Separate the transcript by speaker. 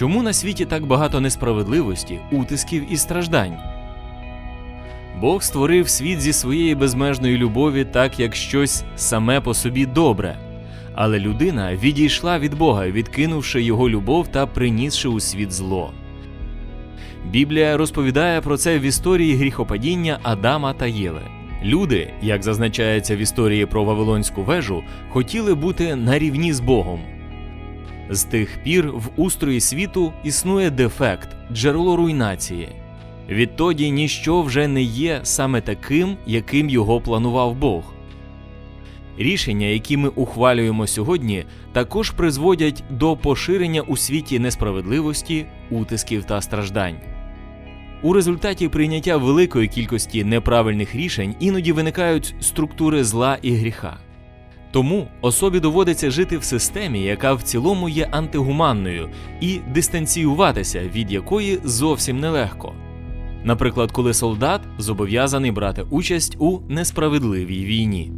Speaker 1: Чому на світі так багато несправедливості, утисків і страждань? Бог створив світ зі своєї безмежної любові так, як щось саме по собі добре. Але людина відійшла від Бога, відкинувши його любов та принісши у світ зло. Біблія розповідає про це в історії гріхопадіння Адама та Єви. Люди, як зазначається в історії про Вавилонську вежу, хотіли бути на рівні з Богом. З тих пір в устрої світу існує дефект, джерело руйнації. Відтоді ніщо вже не є саме таким, яким його планував Бог. Рішення, які ми ухвалюємо сьогодні, також призводять до поширення у світі несправедливості, утисків та страждань. У результаті прийняття великої кількості неправильних рішень іноді виникають структури зла і гріха. Тому особі доводиться жити в системі, яка в цілому є антигуманною, і дистанціюватися від якої зовсім нелегко. Наприклад, коли солдат зобов'язаний брати участь у несправедливій війні.